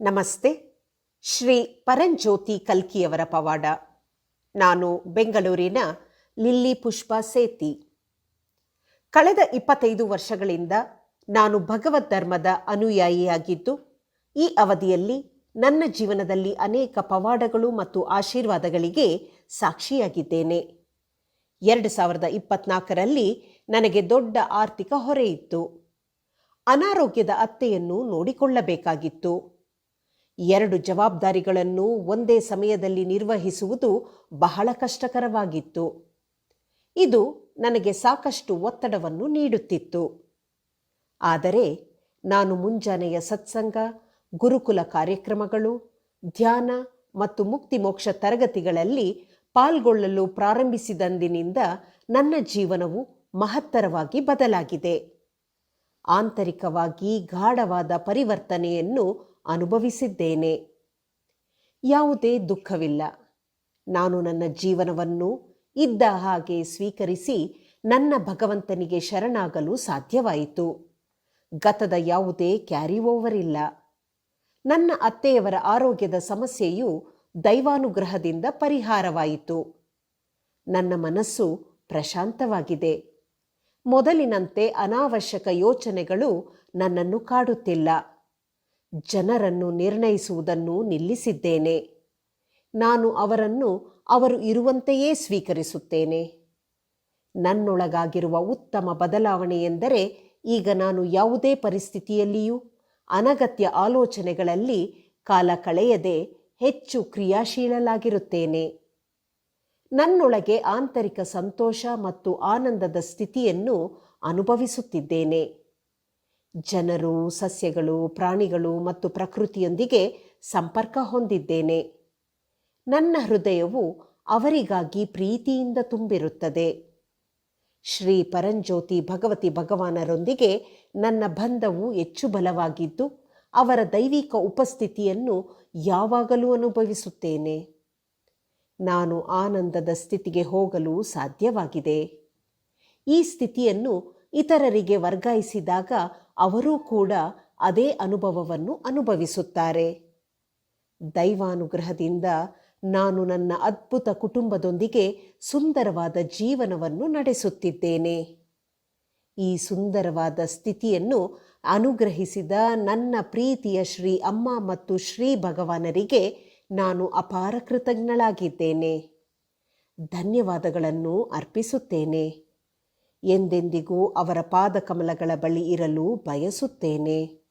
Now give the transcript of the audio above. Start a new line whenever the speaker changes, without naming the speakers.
ನಮಸ್ತೆ. ಶ್ರೀ ಪರಂಜ್ಯೋತಿ ಕಲ್ಕಿಯವರ ಪವಾಡ. ನಾನು ಬೆಂಗಳೂರಿನ ಲಿಲ್ಲಿ ಪುಷ್ಪ ಸೇತಿ. ಕಳೆದ ಇಪ್ಪತ್ತೈದು ವರ್ಷಗಳಿಂದ ನಾನು ಭಗವದ್ ಧರ್ಮದ ಅನುಯಾಯಿಯಾಗಿದ್ದು, ಈ ಅವಧಿಯಲ್ಲಿ ನನ್ನ ಜೀವನದಲ್ಲಿ ಅನೇಕ ಪವಾಡಗಳು ಮತ್ತು ಆಶೀರ್ವಾದಗಳಿಗೆ ಸಾಕ್ಷಿಯಾಗಿದ್ದೇನೆ. ಎರಡು ಸಾವಿರದ ಇಪ್ಪತ್ನಾಲ್ಕರಲ್ಲಿ ನನಗೆ ದೊಡ್ಡ ಆರ್ಥಿಕ ಹೊರೆಯಿತ್ತು. ಅನಾರೋಗ್ಯದ ಅತ್ತೆಯನ್ನು ನೋಡಿಕೊಳ್ಳಬೇಕಾಗಿತ್ತು. ಎರಡು ಜವಾಬ್ದಾರಿಗಳನ್ನು ಒಂದೇ ಸಮಯದಲ್ಲಿ ನಿರ್ವಹಿಸುವುದು ಬಹಳ ಕಷ್ಟಕರವಾಗಿತ್ತು. ಇದು ನನಗೆ ಸಾಕಷ್ಟು ಒತ್ತಡವನ್ನು ನೀಡುತ್ತಿತ್ತು. ಆದರೆ ನಾನು ಮುಂಜಾನೆಯ ಸತ್ಸಂಗ, ಗುರುಕುಲ ಕಾರ್ಯಕ್ರಮಗಳು, ಧ್ಯಾನ ಮತ್ತು ಮುಕ್ತಿ ಮೋಕ್ಷ ತರಗತಿಗಳಲ್ಲಿ ಪಾಲ್ಗೊಳ್ಳಲು ಪ್ರಾರಂಭಿಸಿದಂದಿನಿಂದ ನನ್ನ ಜೀವನವು ಮಹತ್ತರವಾಗಿ ಬದಲಾಗಿದೆ. ಆಂತರಿಕವಾಗಿ ಗಾಢವಾದ ಪರಿವರ್ತನೆಯನ್ನು ಅನುಭವಿಸಿದ್ದೇನೆ. ಯಾವುದೇ ದುಃಖವಿಲ್ಲ. ನಾನು ನನ್ನ ಜೀವನವನ್ನು ಇದ್ದ ಹಾಗೆ ಸ್ವೀಕರಿಸಿ ನನ್ನ ಭಗವಂತನಿಗೆ ಶರಣಾಗಲು ಸಾಧ್ಯವಾಯಿತು. ಗತದ ಯಾವುದೇ ಕ್ಯಾರಿ ಓವರ್ ಇಲ್ಲ ನನ್ನ ಅತ್ತೆಯವರ ಆರೋಗ್ಯದ ಸಮಸ್ಯೆಯು ದೈವಾನುಗ್ರಹದಿಂದ ಪರಿಹಾರವಾಯಿತು. ನನ್ನ ಮನಸ್ಸು ಪ್ರಶಾಂತವಾಗಿದೆ. ಮೊದಲಿನಂತೆ ಅನಾವಶ್ಯಕ ಯೋಚನೆಗಳು ನನ್ನನ್ನು ಕಾಡುತ್ತಿಲ್ಲ. ಜನರನ್ನು ನಿರ್ಣಯಿಸುವುದನ್ನು ನಿಲ್ಲಿಸಿದ್ದೇನೆ. ನಾನು ಅವರನ್ನು ಅವರು ಇರುವಂತೆಯೇ ಸ್ವೀಕರಿಸುತ್ತೇನೆ. ನನ್ನೊಳಗಾಗಿರುವ ಉತ್ತಮ ಬದಲಾವಣೆ ಎಂದರೆ ಈಗ ನಾನು ಯಾವುದೇ ಪರಿಸ್ಥಿತಿಯಲ್ಲಿಯೂ ಅನಗತ್ಯ ಆಲೋಚನೆಗಳಲ್ಲಿ ಕಾಲ ಕಳೆಯದೆ ಹೆಚ್ಚು ಕ್ರಿಯಾಶೀಲಲಾಗಿರುತ್ತೇನೆ ನನ್ನೊಳಗೆ ಆಂತರಿಕ ಸಂತೋಷ ಮತ್ತು ಆನಂದದ ಸ್ಥಿತಿಯನ್ನು ಅನುಭವಿಸುತ್ತಿದ್ದೇನೆ. ಜನರು, ಸಸ್ಯಗಳು, ಪ್ರಾಣಿಗಳು ಮತ್ತು ಪ್ರಕೃತಿಯೊಂದಿಗೆ ಸಂಪರ್ಕ ಹೊಂದಿದ್ದೇನೆ. ನನ್ನ ಹೃದಯವು ಅವರಿಗಾಗಿ ಪ್ರೀತಿಯಿಂದ ತುಂಬಿರುತ್ತದೆ. ಶ್ರೀ ಪರಂಜ್ಯೋತಿ ಭಗವತಿ ಭಗವಾನರೊಂದಿಗೆ ನನ್ನ ಬಂಧವು ಹೆಚ್ಚು ಬಲವಾಗಿದ್ದು, ಅವರ ದೈವಿಕ ಉಪಸ್ಥಿತಿಯನ್ನು ಯಾವಾಗಲೂ ಅನುಭವಿಸುತ್ತೇನೆ. ನಾನು ಆನಂದದ ಸ್ಥಿತಿಗೆ ಹೋಗಲು ಸಾಧ್ಯವಾಗಿದೆ. ಈ ಸ್ಥಿತಿಯನ್ನು ಇತರರಿಗೆ ವರ್ಗಾಯಿಸಿದಾಗ ಅವರೂ ಕೂಡ ಅದೇ ಅನುಭವವನ್ನು ಅನುಭವಿಸುತ್ತಾರೆ. ದೈವಾನುಗ್ರಹದಿಂದ ನಾನು ನನ್ನ ಅದ್ಭುತ ಕುಟುಂಬದೊಂದಿಗೆ ಸುಂದರವಾದ ಜೀವನವನ್ನು ನಡೆಸುತ್ತಿದ್ದೇನೆ. ಈ ಸುಂದರವಾದ ಸ್ಥಿತಿಯನ್ನು ಅನುಗ್ರಹಿಸಿದ ನನ್ನ ಪ್ರೀತಿಯ ಶ್ರೀ ಅಮ್ಮ ಮತ್ತು ಶ್ರೀ ಭಗವಾನರಿಗೆ ನಾನು ಅಪಾರ ಕೃತಜ್ಞಳಾಗಿದ್ದೇನೆ. ಧನ್ಯವಾದಗಳನ್ನು ಅರ್ಪಿಸುತ್ತೇನೆ. ಎಂದೆಂದಿಗೂ ಅವರ ಪಾದಕಮಲಗಳ ಬಳಿ ಇರಲು ಬಯಸುತ್ತೇನೆ.